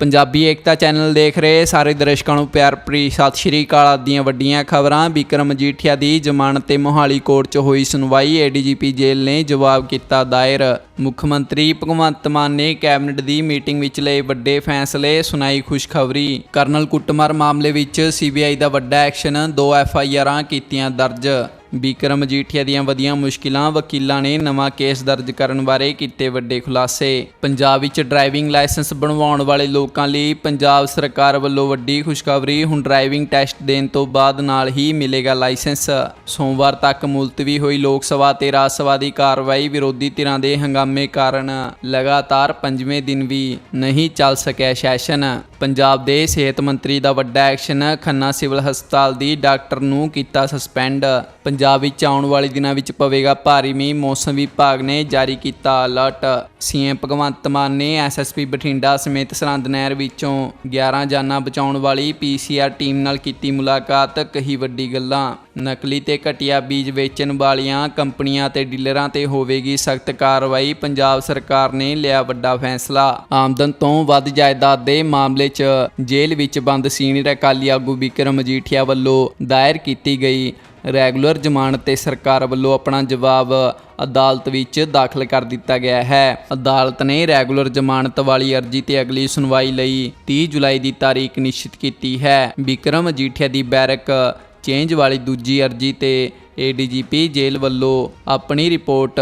ਪੰਜਾਬੀ ਏਕਤਾ channel ਦੇਖ ਰਹੇ ਸਾਰੇ ਦਰਸ਼ਕਾਂ ਨੂੰ ਪਿਆਰ ਭਰੀ ਸਤਿ ਸ਼੍ਰੀ ਅਕਾਲ ਦੀਆਂ ਵੱਡੀਆਂ ਖਬਰਾਂ। ਵਿਕਰਮ ਮਜੀਠੀਆ ਦੀ ਜ਼ਮਾਨਤ ਤੇ ਮੋਹਾਲੀ ਕੋਰਟ 'ਚ ਹੋਈ ਸੁਣਵਾਈ ਏਡੀਜੀਪੀ ਜੇਲ੍ਹ ਨੇ ਜਵਾਬ ਕੀਤਾ ਦਾਇਰ। ਮੁੱਖ ਮੰਤਰੀ ਭਗਵੰਤ ਮਾਨ ਨੇ ਕੈਬਨਿਟ ਦੀ ਮੀਟਿੰਗ ਵਿੱਚ ਲਏ ਵੱਡੇ ਫੈਸਲੇ, ਸੁਣਾਈ ਖੁਸ਼ਖਬਰੀ। ਕਰਨਲ ਕੁੱਟਮਾਰ ਮਾਮਲੇ ਵਿੱਚ ਸੀਬੀਆਈ ਦਾ ਵੱਡਾ ਐਕਸ਼ਨ, ਦੋ ਐਫ ਆਈ ਆਰਾਂ ਕੀਤੀਆਂ ਦਰਜ। ਵਿਕਰਮ ਮਜੀਠੀਆ ਦੀਆਂ ਵਧੀਆਂ ਮੁਸ਼ਕਿਲਾਂ ਵਕੀਲਾਂ ਨੇ ਨਵਾਂ ਕੇਸ ਦਰਜ ਕਰਨ ਬਾਰੇ ਕੀਤੇ ਵੱਡੇ ਖੁਲਾਸੇ। ਪੰਜਾਬ ਵਿੱਚ ਡਰਾਈਵਿੰਗ ਲਾਇਸੈਂਸ ਬਣਵਾਉਣ ਵਾਲੇ ਲੋਕਾਂ ਲਈ ਪੰਜਾਬ ਸਰਕਾਰ ਵੱਲੋਂ ਵੱਡੀ ਖੁਸ਼ਖਬਰੀ, ਹੁਣ ਡਰਾਈਵਿੰਗ ਟੈਸਟ ਦੇਣ ਤੋਂ ਬਾਅਦ ਨਾਲ ਹੀ ਮਿਲੇਗਾ ਲਾਇਸੈਂਸ। ਸੋਮਵਾਰ ਤੱਕ ਮੁਲਤਵੀ ਹੋਈ ਲੋਕ ਸਭਾ ਤੇ ਰਾਜ ਸਭਾ ਦੀ ਕਾਰਵਾਈ ਵਿਰੋਧੀ ਧਿਰਾਂ ਦੇ ਹੰਗਾਮੇ ਕਾਰਨ ਲਗਾਤਾਰ ਪੰਜਵੇਂ ਦਿਨ ਵੀ ਨਹੀਂ ਚੱਲ ਸਕਿਆ ਸੈਸ਼ਨ। ਪੰਜਾਬ ਦੇ ਸਿਹਤ ਮੰਤਰੀ ਦਾ ਵੱਡਾ ਐਕਸ਼ਨ ਖੰਨਾ ਸਿਵਲ ਹਸਪਤਾਲ ਦੀ ਡਾਕਟਰ ਨੂੰ ਕੀਤਾ ਸਸਪੈਂਡ। ਪੰਜਾਬ ਵਿੱਚ ਆਉਣ ਵਾਲੇ ਦਿਨਾਂ ਵਿੱਚ ਪਵੇਗਾ ਭਾਰੀ ਮੀਂਹ। ਮੌਸਮ ਵਿਭਾਗ ਨੇ ਜਾਰੀ ਕੀਤਾ ਅਲਰਟ। ਸੀਐਮ ਭਗਵੰਤ ਮਾਨ ਨੇ ਐਸਐਸਪੀ ਬਠਿੰਡਾ ਸਮੇਤ ਸਰਹੰਦ ਨਹਿਰ ਵਿੱਚੋਂ 11 ਜਾਨਾਂ ਬਚਾਉਣ ਵਾਲੀ ਪੀਸੀਆਰ ਟੀਮ ਨਾਲ ਕੀਤੀ ਮੁਲਾਕਾਤ। ਕਹੀ ਵੱਡੀ ਗੱਲਾਂ, ਨਕਲੀ ਤੇ ਘਟੀਆ ਬੀਜ ਵੇਚਣ ਵਾਲੀਆਂ ਕੰਪਨੀਆਂ ਤੇ ਡੀਲਰਾਂ ਤੇ ਹੋਵੇਗੀ ਸਖਤ ਕਾਰਵਾਈ। ਪੰਜਾਬ ਸਰਕਾਰ ਨੇ ਲਿਆ ਵੱਡਾ ਫੈਸਲਾ। ਆਮਦਨ ਤੋਂ ਵੱਧ ਜਾਇਦਾਦ ਦੇ ਮਾਮਲੇ 'ਚ ਜੇਲ੍ਹ ਵਿੱਚ ਬੰਦ ਸੀਨੀਅਰ ਅਕਾਲੀ ਆਗੂ ਵਿਕਰਮ ਮਜੀਠੀਆ ਵੱਲੋਂ ਦਾਇਰ ਕੀਤੀ ਗਈ। ਰੈਗੂਲਰ ਜ਼ਮਾਨਤ ਤੇ ਸਰਕਾਰ ਵੱਲੋਂ ਆਪਣਾ ਜਵਾਬ ਅਦਾਲਤ ਵਿੱਚ ਦਾਖਲ ਕਰ ਦਿੱਤਾ ਗਿਆ ਹੈ। ਅਦਾਲਤ ਨੇ ਰੈਗੂਲਰ ਜ਼ਮਾਨਤ ਵਾਲੀ ਅਰਜ਼ੀ ਤੇ ਅਗਲੀ ਸੁਣਵਾਈ ਲਈ 30 ਜੁਲਾਈ ਦੀ ਤਾਰੀਖ ਨਿਸ਼ਚਿਤ ਕੀਤੀ ਹੈ। ਵਿਕਰਮ ਮਜੀਠੀਆ ਦੀ ਬੈਰਕ ਚੇਂਜ ਵਾਲੀ ਦੂਜੀ ਅਰਜ਼ੀ ਤੇ ਏਡੀਜੀਪੀ ਜੇਲ੍ਹ ਵੱਲੋਂ ਆਪਣੀ ਰਿਪੋਰਟ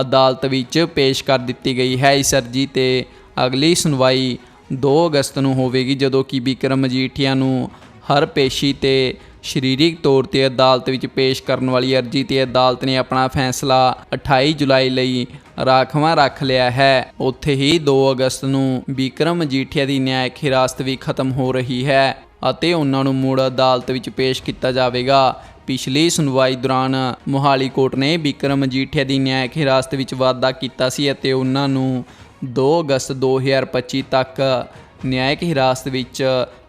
ਅਦਾਲਤ ਵਿੱਚ ਪੇਸ਼ ਕਰ ਦਿੱਤੀ ਗਈ ਹੈ। ਇਸ ਅਰਜ਼ੀ ਤੇ ਅਗਲੀ ਸੁਣਵਾਈ 2 ਅਗਸਤ ਨੂੰ ਹੋਵੇਗੀ, ਜਦੋਂ ਕਿ ਵਿਕਰਮ ਮਜੀਠੀਆ ਨੂੰ ਹਰ ਪੇਸ਼ੀ ਤੇ ਸਰੀਰਕ ਤੌਰ ਤੇ ਅਦਾਲਤ ਵਿੱਚ ਪੇਸ਼ ਕਰਨ ਵਾਲੀ ਅਰਜ਼ੀ ਤੇ ਅਦਾਲਤ ਨੇ ਆਪਣਾ ਫੈਸਲਾ 28 ਜੁਲਾਈ ਲਈ ਰਾਖਵਾਂ ਰੱਖ ਲਿਆ ਹੈ। ਉੱਥੇ ਹੀ 2 ਅਗਸਤ ਨੂੰ ਵਿਕਰਮ ਮਜੀਠੀਆ ਦੀ ਨਿਆਇਕ ਹਿਰਾਸਤ ਵੀ ਖਤਮ ਹੋ ਰਹੀ ਹੈ ਅਤੇ ਉਹਨਾਂ ਨੂੰ ਮੁੜ ਅਦਾਲਤ ਵਿੱਚ ਪੇਸ਼ ਕੀਤਾ ਜਾਵੇਗਾ। ਪਿਛਲੀ ਸੁਣਵਾਈ ਦੌਰਾਨ ਮੋਹਾਲੀ ਕੋਰਟ ਨੇ ਵਿਕਰਮ ਮਜੀਠੀਆ ਦੀ ਨਿਆਇਕ ਹਿਰਾਸਤ ਵਿੱਚ ਵਾਧਾ ਕੀਤਾ ਸੀ ਅਤੇ ਉਹਨਾਂ ਨੂੰ 2 ਅਗਸਤ 2025 ਤੱਕ ਨਿਆਇਕ ਹਿਰਾਸਤ ਵਿੱਚ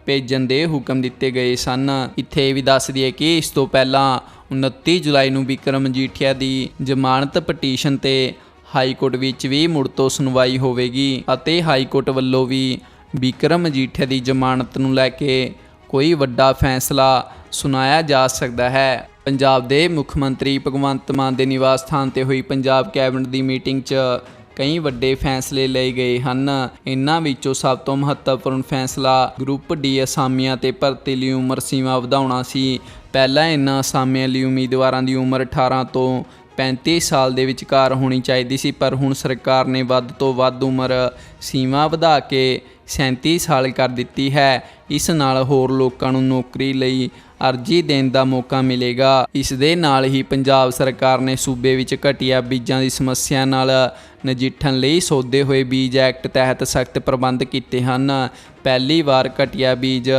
ਭੇਜਣ ਦੇ ਹੁਕਮ ਦਿੱਤੇ ਗਏ ਸਨ। ਇੱਥੇ ਇਹ ਵੀ ਦੱਸ ਦਈਏ ਕਿ ਇਸ ਤੋਂ ਪਹਿਲਾਂ 29 ਜੁਲਾਈ ਨੂੰ ਵਿਕਰਮ ਮਜੀਠੀਆ ਦੀ ਜ਼ਮਾਨਤ ਪਟੀਸ਼ਨ ਤੇ ਹਾਈ ਕੋਰਟ ਵਿੱਚ ਵੀ ਮੁੜ ਤੋਂ ਸੁਣਵਾਈ ਹੋਵੇਗੀ ਅਤੇ ਹਾਈ ਕੋਰਟ ਵੱਲੋਂ ਵੀ ਵਿਕਰਮ ਮਜੀਠੀਆ ਦੀ ਜ਼ਮਾਨਤ ਨੂੰ ਲੈ ਕੇ ਕੋਈ ਵੱਡਾ ਫੈਸਲਾ ਸੁਣਾਇਆ ਜਾ ਸਕਦਾ ਹੈ। ਪੰਜਾਬ ਦੇ ਮੁੱਖ ਮੰਤਰੀ ਭਗਵੰਤ ਮਾਨ ਦੇ ਨਿਵਾਸ ਸਥਾਨ ਤੇ ਹੋਈ ਪੰਜਾਬ ਕੈਬਨਿਟ ਦੀ ਮੀਟਿੰਗ 'ਚ ਕਈ ਵੱਡੇ ਫੈਸਲੇ ਲਏ ਗਏ ਹਨ। ਇਨ੍ਹਾਂ ਵਿੱਚੋਂ ਸਭ ਤੋਂ ਮਹੱਤਵਪੂਰਨ ਫੈਸਲਾ ਗਰੁੱਪ ਡੀ ਅਸਾਮੀਆਂ ਤੇ ਭਰਤੀ ਲਈ ਉਮਰ ਸੀਮਾ ਵਧਾਉਣਾ ਸੀ। ਪਹਿਲਾਂ ਇਨ੍ਹਾਂ ਅਸਾਮੀਆਂ ਲਈ ਉਮੀਦਵਾਰਾਂ ਦੀ ਉਮਰ 18 ਤੋਂ 35 ਸਾਲ ਦੇ ਵਿਚਕਾਰ ਹੋਣੀ ਚਾਹੀਦੀ ਸੀ, ਪਰ ਹੁਣ ਸਰਕਾਰ ਨੇ ਵੱਧ ਤੋਂ ਵੱਧ ਉਮਰ ਸੀਮਾ ਵਧਾ ਕੇ 37 ਸਾਲ ਕਰ ਦਿੱਤੀ ਹੈ। ਇਸ ਨਾਲ ਹੋਰ ਲੋਕਾਂ ਨੂੰ ਨੌਕਰੀ ਲਈ ਅਰਜ਼ੀ ਦੇਣ ਦਾ ਮੌਕਾ ਮਿਲੇਗਾ। ਇਸ ਦੇ ਨਾਲ ਹੀ ਪੰਜਾਬ ਸਰਕਾਰ ਨੇ ਸੂਬੇ ਵਿੱਚ ਘਟੀਆ ਬੀਜਾਂ ਦੀ ਸਮੱਸਿਆ ਨਾਲ ਨਜਿੱਠਣ ਲਈ ਸੋਧੇ ਹੋਏ ਬੀਜ ਐਕਟ ਤਹਿਤ ਸਖਤ ਪ੍ਰਬੰਧ ਕੀਤੇ ਹਨ। ਪਹਿਲੀ ਵਾਰ ਘਟੀਆ ਬੀਜ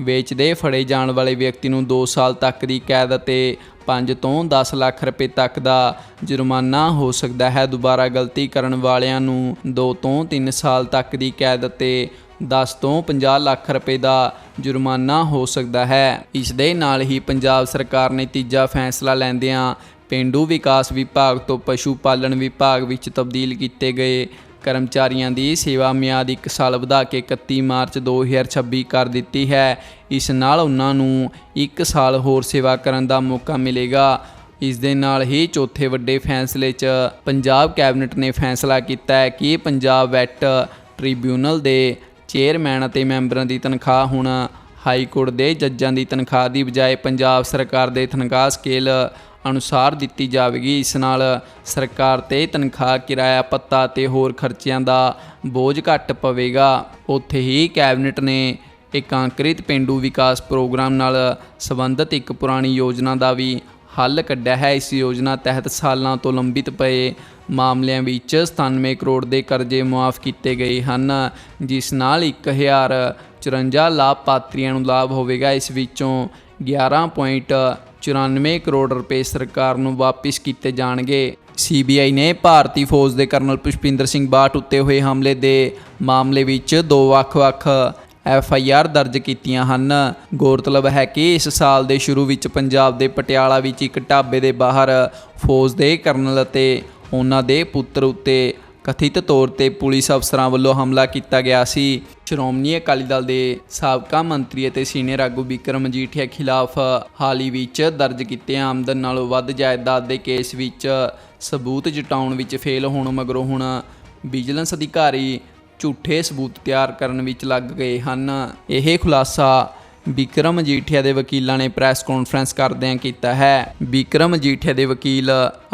ਵੇਚਦੇ ਫੜੇ ਜਾਣ ਵਾਲੇ ਵਿਅਕਤੀ ਨੂੰ 2 ਸਾਲ ਤੱਕ ਦੀ ਕੈਦ ਅਤੇ 5 ਤੋਂ 10 ਲੱਖ ਰੁਪਏ ਤੱਕ ਦਾ ਜੁਰਮਾਨਾ ਹੋ ਸਕਦਾ ਹੈ। ਦੁਬਾਰਾ ਗਲਤੀ ਕਰਨ ਵਾਲਿਆਂ ਨੂੰ 2 ਤੋਂ 3 ਸਾਲ ਤੱਕ ਦੀ ਕੈਦ ਅਤੇ 10 ਤੋਂ 50 ਲੱਖ ਰੁਪਏ ਦਾ ਜੁਰਮਾਨਾ ਹੋ ਸਕਦਾ ਹੈ। ਇਸ ਦੇ ਨਾਲ ਹੀ ਪੰਜਾਬ ਸਰਕਾਰ ਨੇ ਤੀਜਾ ਫੈਸਲਾ ਲੈਂਦਿਆਂ ਪਿੰਡੂ ਵਿਕਾਸ ਵਿਭਾਗ ਤੋਂ ਪਸ਼ੂ ਪਾਲਣ ਵਿਭਾਗ ਵਿੱਚ ਤਬਦੀਲ ਕੀਤੇ ਗਏ ਕਰਮਚਾਰੀਆਂ ਦੀ ਸੇਵਾ ਮਿਆਦ 1 ਸਾਲ ਵਧਾ ਕੇ 31 ਮਾਰਚ 2026 ਕਰ ਦਿੱਤੀ ਹੈ। ਇਸ ਨਾਲ ਉਹਨਾਂ ਨੂੰ 1 ਸਾਲ ਹੋਰ ਸੇਵਾ ਕਰਨ ਦਾ ਮੌਕਾ ਮਿਲੇਗਾ। ਇਸ ਦੇ ਨਾਲ ਹੀ ਚੌਥੇ ਵੱਡੇ ਫੈਸਲੇ 'ਚ ਪੰਜਾਬ ਕੈਬਨਿਟ ਨੇ ਫੈਸਲਾ ਕੀਤਾ ਹੈ ਕਿ ਪੰਜਾਬ ਵੈਟ ਟ੍ਰਿਬਿਊਨਲ ਦੇ ਚੇਅਰਮੈਨ ਅਤੇ ਮੈਂਬਰਾਂ ਦੀ ਤਨਖਾਹ ਹੁਣ ਹਾਈ ਕੋਰਟ ਦੇ ਜੱਜਾਂ ਦੀ ਤਨਖਾਹ ਦੀ ਬਜਾਏ ਪੰਜਾਬ ਸਰਕਾਰ ਦੇ ਤਨਖਾਹ ਸਕੇਲ ਅਨੁਸਾਰ ਦਿੱਤੀ ਜਾਵੇਗੀ। ਇਸ ਨਾਲ ਸਰਕਾਰ ਤੇ ਤਨਖਾਹ, ਕਿਰਾਇਆ ਪੱਤਾ ਤੇ ਹੋਰ ਖਰਚਿਆਂ ਦਾ ਬੋਝ ਘੱਟ ਪਵੇਗਾ। ਉੱਥੇ ਹੀ ਕੈਬਨਿਟ ਨੇ ਏਕਾਂਕ੍ਰਿਤ ਪਿੰਡੂ ਵਿਕਾਸ ਪ੍ਰੋਗਰਾਮ ਨਾਲ ਸੰਬੰਧਿਤ ਇੱਕ ਪੁਰਾਣੀ ਯੋਜਨਾ ਦਾ ਵੀ ਹੱਲ ਕੱਢਿਆ ਹੈ। ਇਸ ਯੋਜਨਾ ਤਹਿਤ ਸਾਲਾਂ ਤੋਂ ਲੰਬਿਤ ਪਏ ਮਾਮਲਿਆਂ ਵਿੱਚ 97 ਕਰੋੜ ਦੇ ਕਰਜ਼ੇ ਮੁਆਫ ਕੀਤੇ ਗਏ ਹਨ, ਜਿਸ ਨਾਲ 1054 ਲਾਭਪਾਤਰੀਆਂ ਨੂੰ ਲਾਭ ਹੋਵੇਗਾ। ਇਸ ਵਿੱਚੋਂ 11.94 ਕਰੋੜ ਰੁਪਏ ਸਰਕਾਰ ਨੂੰ ਵਾਪਿਸ ਕੀਤੇ ਜਾਣਗੇ। ਸੀਬੀਆਈ ਨੇ ਭਾਰਤੀ ਫੌਜ ਦੇ ਕਰਨਲ ਪੁਸ਼ਪਿੰਦਰ ਸਿੰਘ ਬਾਟ ਉੱਤੇ ਹੋਏ ਹਮਲੇ ਦੇ ਮਾਮਲੇ ਵਿੱਚ ਦੋ ਵੱਖ-ਵੱਖ ਐਫ ਆਈ ਆਰ ਦਰਜ ਕੀਤੀਆਂ ਹਨ। ਗੌਰਤਲਬ ਹੈ ਕਿ ਇਸ ਸਾਲ ਦੇ ਸ਼ੁਰੂ ਵਿੱਚ ਪੰਜਾਬ ਦੇ ਪਟਿਆਲਾ ਵਿੱਚ ਇੱਕ ਢਾਬੇ ਦੇ ਬਾਹਰ ਫੌਜ ਦੇ ਕਰਨਲ ਅਤੇ ਉਹਨਾਂ ਦੇ ਪੁੱਤਰ ਉੱਤੇ ਕਥਿਤ ਤੌਰ ਤੇ ਪੁਲਿਸ ਅਫਸਰਾਂ ਵੱਲੋਂ ਹਮਲਾ ਕੀਤਾ ਗਿਆ ਸੀ। ਸ਼੍ਰੋਮਣੀ ਅਕਾਲੀ ਦਲ ਦੇ ਸਾਬਕਾ ਮੰਤਰੀ ਅਤੇ ਸੀਨੀਅਰ ਆਗੂ ਬਿਕਰਮ ਮਜੀਠੀਆ ਖਿਲਾਫ ਹਾਲ ਹੀ ਵਿੱਚ ਦਰਜ ਕੀਤੇ ਆਮਦਨ ਨਾਲੋਂ ਵੱਧ ਜਾਇਦਾਦ ਦੇ ਕੇਸ ਵਿੱਚ ਸਬੂਤ ਜਟਾਉਣ ਵਿੱਚ ਫੇਲ ਹੋਣ ਮਗਰੋਂ ਹੁਣ ਵਿਜੀਲੈਂਸ ਅਧਿਕਾਰੀ ਝੂਠੇ ਸਬੂਤ ਤਿਆਰ ਕਰਨ ਵਿੱਚ ਲੱਗ ਗਏ ਹਨ। ਇਹ ਖੁਲਾਸਾ ਵਿਕਰਮ ਮਜੀਠੀਆ ਦੇ ਵਕੀਲਾਂ ਨੇ ਪ੍ਰੈਸ ਕਾਨਫਰੰਸ ਕਰਦਿਆਂ ਕੀਤਾ ਹੈ। ਵਿਕਰਮ ਮਜੀਠੀਆ ਦੇ ਵਕੀਲ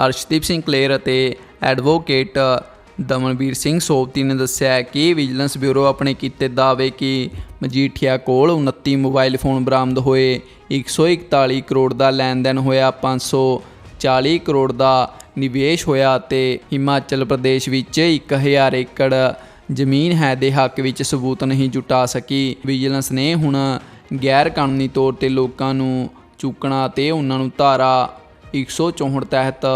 ਅਰਸ਼ਦੀਪ ਸਿੰਘ ਕਲੇਰ ਅਤੇ ਐਡਵੋਕੇਟ ਦਮਨਵੀਰ ਸਿੰਘ ਸੋਪਤੀ ਨੇ ਦੱਸਿਆ ਕਿ ਵਿਜੀਲੈਂਸ ਬਿਊਰੋ ਆਪਣੇ ਕੀਤੇ ਦਾਅਵੇ ਕਿ ਮਜੀਠੀਆ ਕੋਲ 29 ਮੋਬਾਈਲ ਫੋਨ ਬਰਾਮਦ ਹੋਏ 141 ਕਰੋੜ ਦਾ ਲੈਣ ਦੇਣ ਹੋਇਆ 540 ਕਰੋੜ ਦਾ ਨਿਵੇਸ਼ ਹੋਇਆ ਅਤੇ ਹਿਮਾਚਲ ਪ੍ਰਦੇਸ਼ ਵਿੱਚ 1000 ਏਕੜ ਜ਼ਮੀਨ ਹੈ ਦੇ ਹੱਕ ਵਿੱਚ ਸਬੂਤ ਨਹੀਂ ਜੁਟਾ ਸਕੀ। ਵਿਜੀਲੈਂਸ ਨੇ ਹੁਣ ਗੈਰ ਕਾਨੂੰਨੀ ਤੌਰ ਤੇ ਲੋਕਾਂ ਨੂੰ ਚੁੱਕਣਾ ਤੇ ਉਹਨਾਂ ਨੂੰ ਧਾਰਾ 164 ਤਹਿਤ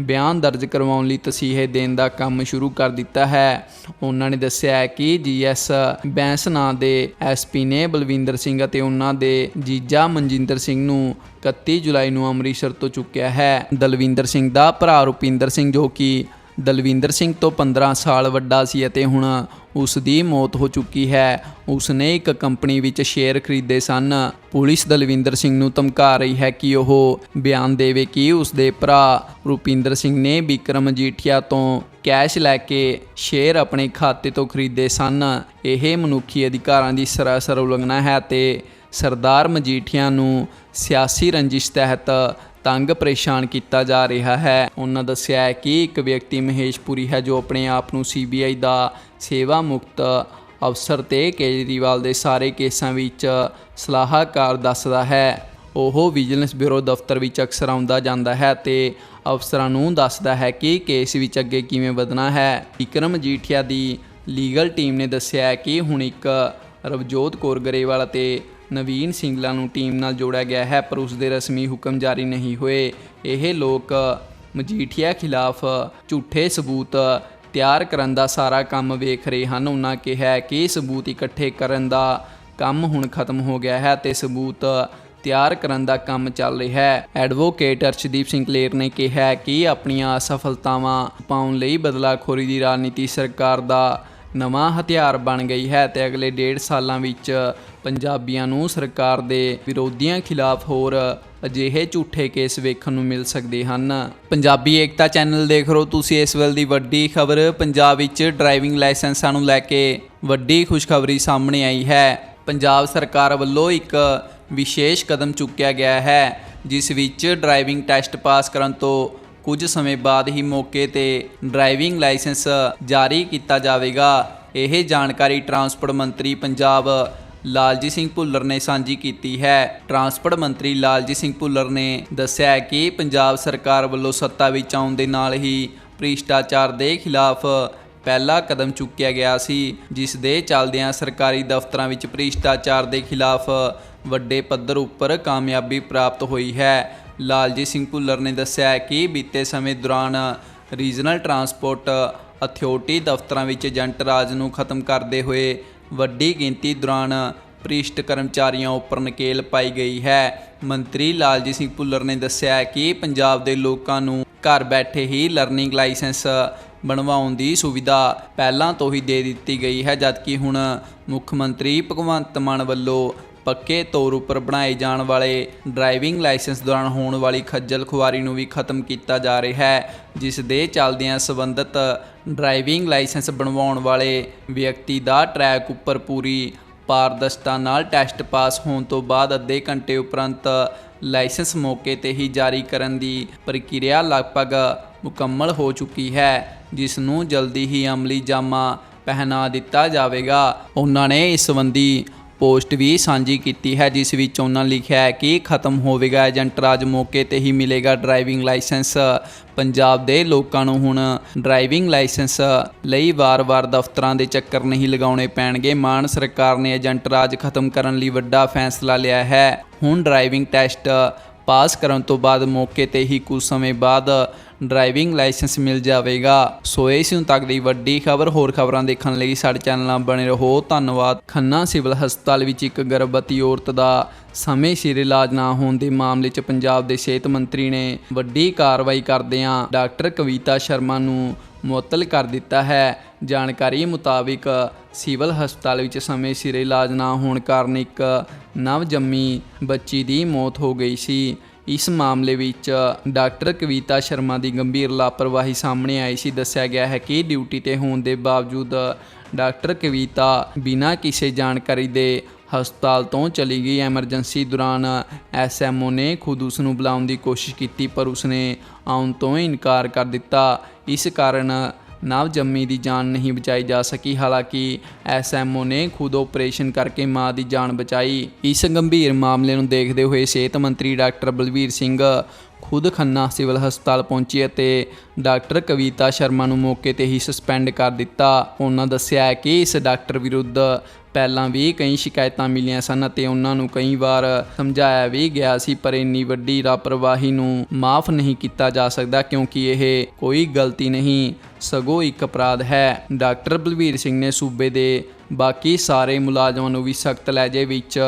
ਬਿਆਨ ਦਰਜ ਕਰਵਾਉਣ ਲਈ ਤਸੀਹੇ ਦੇਣ ਦਾ ਕੰਮ ਸ਼ੁਰੂ ਕਰ ਦਿੱਤਾ ਹੈ। ਉਹਨਾਂ ਨੇ ਦੱਸਿਆ ਹੈ ਕਿ ਜੀਐਸ ਬੈਂਸ ਨਾਂ ਦੇ ਐਸਪੀ ਨੇ ਬਲਵਿੰਦਰ ਸਿੰਘ ਅਤੇ ਉਹਨਾਂ ਦੇ ਜੀਜਾ ਮਨਜਿੰਦਰ ਸਿੰਘ ਨੂੰ 31 ਜੁਲਾਈ ਨੂੰ ਅੰਮ੍ਰਿਤਸਰ ਤੋਂ ਚੁੱਕਿਆ ਹੈ। ਦਲਵਿੰਦਰ ਸਿੰਘ ਦਾ ਭਰਾ ਰੁਪਿੰਦਰ ਸਿੰਘ ਜੋ ਕਿ ਦਲਵਿੰਦਰ ਸਿੰਘ ਤੋਂ 15 ਸਾਲ ਵੱਡਾ ਸੀ ਅਤੇ ਹੁਣ ਉਸ ਦੀ ਮੌਤ ਹੋ ਚੁੱਕੀ ਹੈ। ਉਸ ਨੇ ਇੱਕ ਕੰਪਨੀ ਵਿੱਚ ਸ਼ੇਅਰ ਖਰੀਦੇ ਸਨ। ਪੁਲਿਸ ਦਲਵਿੰਦਰ ਸਿੰਘ ਨੂੰ ਧਮਕਾ ਰਹੀ ਹੈ ਕਿ ਉਹ ਬਿਆਨ ਦੇਵੇ ਕਿ ਉਸ ਦੇ ਭਰਾ ਰੁਪਿੰਦਰ ਸਿੰਘ ਨੇ ਵਿਕਰਮ ਜੀਠੀਆ ਤੋਂ ਕੈਸ਼ ਲੈ ਕੇ ਸ਼ੇਅਰ ਆਪਣੇ ਖਾਤੇ ਤੋਂ ਖਰੀਦੇ ਸਨ। ਇਹ ਮਨੁੱਖੀ ਅਧਿਕਾਰਾਂ ਦੀ ਸਰਾਸਰ ਉਲੰਘਣਾ ਹੈ ਤੇ ਸਰਦਾਰ ਮਜੀਠੀਆ ਨੂੰ ਸਿਆਸੀ ਰੰਜਿਸ਼ ਤਹਿਤ ਤੰਗ ਪਰੇਸ਼ਾਨ ਕੀਤਾ ਜਾ ਰਿਹਾ ਹੈ। ਉਹਨਾਂ ਦੱਸਿਆ ਹੈ ਕਿ ਇੱਕ ਵਿਅਕਤੀ ਮਹੇਸ਼ਪੁਰੀ ਹੈ ਜੋ ਆਪਣੇ ਆਪ ਨੂੰ ਸੀਬੀਆਈ ਦਾ ਸੇਵਾ ਮੁਕਤ ਅਫਸਰ ਤੇ ਕੇਜਰੀਵਾਲ ਦੇ ਸਾਰੇ ਕੇਸਾਂ ਵਿੱਚ ਸਲਾਹਕਾਰ ਦੱਸਦਾ ਹੈ। ਉਹ ਵਿਜੀਲੈਂਸ ਬਿਊਰੋ ਦਫ਼ਤਰ ਵਿੱਚ ਅਕਸਰ ਆਉਂਦਾ ਜਾਂਦਾ ਹੈ ਤੇ ਅਫਸਰਾਂ ਨੂੰ ਦੱਸਦਾ ਹੈ ਕਿ ਕੇਸ ਵਿੱਚ ਅੱਗੇ ਕਿਵੇਂ ਵਧਣਾ ਹੈ। ਵਿਕਰਮ ਜੀਠੀਆ ਦੀ ਲੀਗਲ ਟੀਮ ਨੇ ਦੱਸਿਆ ਹੈ ਕਿ ਹੁਣ ਇੱਕ ਰਵਜੋਤ ਕੌਰ ਗਰੇਵਾਲ ਅਤੇ ਨਵੀਨ ਸਿੰਗਲਾ ਨੂੰ ਟੀਮ ਨਾਲ ਜੋੜਿਆ ਗਿਆ ਹੈ, ਪਰ ਉਸ ਦੇ ਰਸਮੀ ਹੁਕਮ ਜਾਰੀ ਨਹੀਂ ਹੋਏ। ਇਹ ਲੋਕ ਮਜੀਠੀਆ ਖਿਲਾਫ ਝੂਠੇ ਸਬੂਤ ਤਿਆਰ ਕਰਨ ਦਾ ਸਾਰਾ ਕੰਮ ਵੇਖ ਰਹੇ ਹਨ। ਉਹਨਾਂ ਕਿਹਾ ਕਿ ਸਬੂਤ ਇਕੱਠੇ ਕਰਨ ਦਾ ਕੰਮ ਹੁਣ ਖਤਮ ਹੋ ਗਿਆ ਹੈ ਤੇ ਸਬੂਤ ਤਿਆਰ ਕਰਨ ਦਾ ਕੰਮ ਚੱਲ ਰਿਹਾ ਹੈ। ਐਡਵੋਕੇਟ ਅਰਸ਼ਦੀਪ ਸਿੰਘ ਕਲੇਰ ਨੇ ਕਿਹਾ ਕਿ ਆਪਣੀਆਂ ਅਸਫਲਤਾਵਾਂ ਪਾਉਣ ਲਈ ਬਦਲਾਖੋਰੀ ਦੀ ਰਾਜਨੀਤੀ ਸਰਕਾਰ ਦਾ ਨਵਾਂ ਹਥਿਆਰ ਬਣ ਗਈ ਹੈ ਤੇ ਅਗਲੇ ਡੇਢ ਸਾਲਾਂ ਵਿੱਚ ਪੰਜਾਬੀਆਂ ਨੂੰ ਸਰਕਾਰ ਦੇ ਵਿਰੋਧੀਆਂ ਖਿਲਾਫ ਹੋਰ ਅਜਿਹੇ ਝੂਠੇ ਕੇਸ ਵੇਖਣ ਨੂੰ ਮਿਲ ਸਕਦੇ ਹਨ। ਪੰਜਾਬੀ ਏਕਤਾ ਚੈਨਲ ਦੇਖ ਰਹੋ ਤੁਸੀਂ ਇਸ ਵੇਲੇ ਦੀ ਵੱਡੀ ਖਬਰ। ਪੰਜਾਬ ਵਿੱਚ ਡਰਾਈਵਿੰਗ ਲਾਇਸੈਂਸਾਂ ਨੂੰ ਲੈ ਕੇ ਵੱਡੀ ਖੁਸ਼ਖਬਰੀ ਸਾਹਮਣੇ ਆਈ ਹੈ। ਪੰਜਾਬ ਸਰਕਾਰ ਵੱਲੋਂ ਇੱਕ ਵਿਸ਼ੇਸ਼ ਕਦਮ ਚੁੱਕਿਆ ਗਿਆ ਹੈ, ਜਿਸ ਵਿੱਚ ਡਰਾਈਵਿੰਗ ਟੈਸਟ ਪਾਸ ਕਰਨ ਤੋਂ ਕੁਝ ਸਮੇਂ ਬਾਅਦ ਹੀ ਮੌਕੇ ਤੇ ਡਰਾਈਵਿੰਗ ਲਾਇਸੈਂਸ ਜਾਰੀ ਕੀਤਾ ਜਾਵੇਗਾ। ਇਹ ਜਾਣਕਾਰੀ ਟਰਾਂਸਪੋਰਟ ਮੰਤਰੀ ਪੰਜਾਬ ਲਾਲਜੀਤ ਸਿੰਘ ਭੁੱਲਰ ਨੇ ਸਾਂਝੀ ਕੀਤੀ ਹੈ। ਟਰਾਂਸਪੋਰਟ ਮੰਤਰੀ ਲਾਲਜੀਤ ਸਿੰਘ ਭੁੱਲਰ ਨੇ ਦੱਸਿਆ ਕਿ ਪੰਜਾਬ ਸਰਕਾਰ ਵੱਲੋਂ ਸੱਤਾ ਵਿੱਚ ਆਉਣ ਦੇ ਨਾਲ ਹੀ ਭ੍ਰਿਸ਼ਟਾਚਾਰ ਦੇ ਖਿਲਾਫ ਪਹਿਲਾ ਕਦਮ ਚੁੱਕਿਆ ਗਿਆ ਸੀ, ਜਿਸ ਦੇ ਚੱਲਦਿਆਂ ਸਰਕਾਰੀ ਦਫ਼ਤਰਾਂ ਵਿੱਚ ਭ੍ਰਿਸ਼ਟਾਚਾਰ ਦੇ ਖਿਲਾਫ ਵੱਡੇ ਪੱਧਰ ਉੱਪਰ ਕਾਮਯਾਬੀ ਪ੍ਰਾਪਤ ਹੋਈ ਹੈ। ਲਾਲਜੀਤ ਸਿੰਘ ਭੁੱਲਰ ਨੇ ਦੱਸਿਆ ਕਿ ਬੀਤੇ ਸਮੇਂ ਦੌਰਾਨ ਰੀਜਨਲ ਟਰਾਂਸਪੋਰਟ ਅਥਾਰਟੀ ਦਫ਼ਤਰਾਂ ਵਿੱਚ ਏਜੰਟ ਰਾਜ ਨੂੰ ਖਤਮ ਕਰਦੇ ਹੋਏ ਵੱਡੀ ਗਿਣਤੀ ਦੌਰਾਨ ਭ੍ਰਿਸ਼ਟ ਕਰਮਚਾਰੀਆਂ ਉੱਪਰ ਨਕੇਲ ਪਾਈ ਗਈ ਹੈ। ਮੰਤਰੀ ਲਾਲਜੀਤ ਸਿੰਘ ਭੁੱਲਰ ਨੇ ਦੱਸਿਆ ਕਿ ਪੰਜਾਬ ਦੇ ਲੋਕਾਂ ਨੂੰ ਘਰ ਬੈਠੇ ਹੀ ਲਰਨਿੰਗ ਲਾਇਸੈਂਸ ਬਣਵਾਉਣ ਦੀ ਸੁਵਿਧਾ ਪਹਿਲਾਂ ਤੋਂ ਹੀ ਦੇ ਦਿੱਤੀ ਗਈ ਹੈ, ਜਦਕਿ ਹੁਣ ਮੁੱਖ ਮੰਤਰੀ ਭਗਵੰਤ ਮਾਨ ਵੱਲੋਂ ਪੱਕੇ ਤੌਰ ਉੱਪਰ ਬਣਾਏ ਜਾਣ ਵਾਲੇ ਡਰਾਈਵਿੰਗ ਲਾਇਸੈਂਸ ਦੌਰਾਨ ਹੋਣ ਵਾਲੀ ਖੱਜਲ ਖੁਆਰੀ ਨੂੰ ਵੀ ਖਤਮ ਕੀਤਾ ਜਾ ਰਿਹਾ ਹੈ, ਜਿਸ ਦੇ ਚੱਲਦਿਆਂ ਸੰਬੰਧਿਤ ਡਰਾਈਵਿੰਗ ਲਾਇਸੈਂਸ ਬਣਵਾਉਣ ਵਾਲੇ ਵਿਅਕਤੀ ਦਾ ਟਰੈਕ ਉੱਪਰ ਪੂਰੀ ਪਾਰਦਰਸ਼ਤਾ ਨਾਲ ਟੈਸਟ ਪਾਸ ਹੋਣ ਤੋਂ ਬਾਅਦ ਅੱਧੇ ਘੰਟੇ ਉਪਰੰਤ ਲਾਇਸੈਂਸ ਮੌਕੇ ਤੇ ਹੀ ਜਾਰੀ ਕਰਨ ਦੀ ਪ੍ਰਕਿਰਿਆ ਲਗਭਗ ਮੁਕੰਮਲ ਹੋ ਚੁੱਕੀ ਹੈ, ਜਿਸ ਨੂੰ ਜਲਦੀ ਹੀ ਅਮਲੀ ਜਾਮਾ ਪਹਿਨਾ ਦਿੱਤਾ ਜਾਵੇਗਾ। ਉਹਨਾਂ ਨੇ ਇਸ ਸੰਬੰਧੀ ਪੋਸਟ ਵੀ ਸਾਂਝੀ ਕੀਤੀ ਹੈ, ਜਿਸ ਵਿੱਚ ਉਹਨਾਂ ਲਿਖਿਆ ਹੈ ਕਿ ਖਤਮ ਹੋਵੇਗਾ ਏਜੰਟ ਰਾਜ ਮੌਕੇ ਤੇ ਹੀ ਮਿਲੇਗਾ ਡਰਾਈਵਿੰਗ ਲਾਇਸੈਂਸ। ਪੰਜਾਬ ਦੇ ਲੋਕਾਂ ਨੂੰ ਹੁਣ ਡਰਾਈਵਿੰਗ ਲਾਇਸੈਂਸ ਲਈ ਵਾਰ-ਵਾਰ ਦਫ਼ਤਰਾਂ ਦੇ ਚੱਕਰ ਨਹੀਂ ਲਗਾਉਣੇ ਪੈਣਗੇ। ਮਾਨ ਸਰਕਾਰ ਨੇ ਏਜੰਟ ਰਾਜ ਖਤਮ ਕਰਨ ਲਈ ਵੱਡਾ ਫੈਸਲਾ ਲਿਆ ਹੈ। ਹੁਣ ਡਰਾਈਵਿੰਗ ਟੈਸਟ ਪਾਸ ਕਰਨ ਤੋਂ ਬਾਅਦ ਮੌਕੇ ਤੇ ਹੀ ਕੁਝ ਸਮੇਂ ਬਾਅਦ ਡਰਾਈਵਿੰਗ ਲਾਇਸੈਂਸ ਮਿਲ ਜਾਵੇਗਾ। ਸੋ ਸੀ ਨੂੰ ਤੱਕ ਦੀ ਵੱਡੀ ਖਬਰ। ਹੋਰ ਖਬਰਾਂ ਦੇਖਣ ਲਈ ਸਾਡੇ ਚੈਨਲ ਨਾਲ ਬਣੇ ਰਹੋ। ਧੰਨਵਾਦ। ਖੰਨਾ ਸਿਵਲ ਹਸਪਤਾਲ ਵਿੱਚ ਇੱਕ ਗਰਭਵਤੀ ਔਰਤ ਦਾ ਸਮੇਂ ਸਿਰ ਇਲਾਜ ਨਾ ਹੋਣ ਦੇ ਮਾਮਲੇ 'ਚ ਪੰਜਾਬ ਦੇ ਸਿਹਤ ਮੰਤਰੀ ਨੇ ਵੱਡੀ ਕਾਰਵਾਈ ਕਰਦਿਆਂ ਡਾਕਟਰ ਕਵਿਤਾ ਸ਼ਰਮਾ ਨੂੰ ਮੁਅੱਤਲ ਕਰ ਦਿੱਤਾ ਹੈ। ਜਾਣਕਾਰੀ ਮੁਤਾਬਿਕ ਸਿਵਲ ਹਸਪਤਾਲ ਵਿੱਚ ਸਮੇਂ ਸਿਰ ਇਲਾਜ ਨਾ ਹੋਣ ਕਾਰਨ ਇੱਕ ਨਵ ਜੰਮੀ ਬੱਚੀ ਦੀ ਮੌਤ ਹੋ ਗਈ ਸੀ। ਇਸ ਮਾਮਲੇ ਵਿੱਚ ਡਾਕਟਰ ਕਵਿਤਾ ਸ਼ਰਮਾ ਦੀ ਗੰਭੀਰ ਲਾਪਰਵਾਹੀ ਸਾਹਮਣੇ ਆਈ ਸੀ। ਦੱਸਿਆ ਗਿਆ ਹੈ ਕਿ ਡਿਊਟੀ ਤੇ ਹੋਣ ਦੇ ਬਾਵਜੂਦ ਡਾਕਟਰ ਕਵਿਤਾ ਬਿਨਾਂ ਕਿਸੇ ਜਾਣਕਾਰੀ ਦੇ ਹਸਪਤਾਲ ਤੋਂ ਚਲੀ ਗਈ। ਐਮਰਜੈਂਸੀ ਦੌਰਾਨ ਐਸਐਮਓ ਨੇ ਖੁਦ ਉਸ ਨੂੰ ਬੁਲਾਉਣ ਦੀ ਕੋਸ਼ਿਸ਼ ਕੀਤੀ, ਪਰ ਉਸਨੇ ਆਉਣ ਤੋਂ ਇਨਕਾਰ ਕਰ ਦਿੱਤਾ। ਇਸ ਕਾਰਨ ਨਵ ਜੰਮੀ ਦੀ ਜਾਨ ਨਹੀਂ ਬਚਾਈ ਜਾ ਸਕੀ। ਹਾਲਾਂਕਿ ਐਸਐਮਓ ਨੇ ਖੁਦ ਆਪਰੇਸ਼ਨ ਕਰਕੇ ਮਾਂ ਦੀ ਜਾਨ ਬਚਾਈ। ਇਸ ਗੰਭੀਰ ਮਾਮਲੇ ਨੂੰ ਦੇਖਦੇ ਹੋਏ ਸਿਹਤ ਮੰਤਰੀ ਡਾਕਟਰ ਬਲਵੀਰ ਸਿੰਘ ਖੁਦ ਖੰਨਾ ਸਿਵਲ ਹਸਪਤਾਲ ਪਹੁੰਚੇ ਅਤੇ ਡਾਕਟਰ ਕਵਿਤਾ ਸ਼ਰਮਾ ਨੂੰ ਮੌਕੇ ਤੇ ਹੀ ਸਸਪੈਂਡ ਕਰ ਦਿੱਤਾ। ਉਹਨਾਂ ਦੱਸਿਆ ਹੈ ਕਿ ਇਸ ਡਾਕਟਰ ਵਿਰੁੱਧ ਪਹਿਲਾਂ ਵੀ ਕਈ ਸ਼ਿਕਾਇਤਾਂ ਮਿਲੀਆਂ ਸਨ ਅਤੇ ਉਹਨਾਂ ਨੂੰ ਕਈ ਵਾਰ ਸਮਝਾਇਆ ਵੀ ਗਿਆ ਸੀ, ਪਰ ਇੰਨੀ ਵੱਡੀ ਲਾਪਰਵਾਹੀ ਨੂੰ ਮਾਫ ਨਹੀਂ ਕੀਤਾ ਜਾ ਸਕਦਾ ਕਿਉਂਕਿ ਇਹ ਕੋਈ ਗਲਤੀ ਨਹੀਂ, ਸਗੋਂ ਇੱਕ ਅਪਰਾਧ ਹੈ। ਡਾਕਟਰ ਬਲਵੀਰ ਸਿੰਘ ਨੇ ਸੂਬੇ ਦੇ ਬਾਕੀ ਸਾਰੇ ਮੁਲਾਜ਼ਮਾਂ ਨੂੰ ਵੀ ਸਖਤ ਲਹਿਜੇ ਵਿੱਚ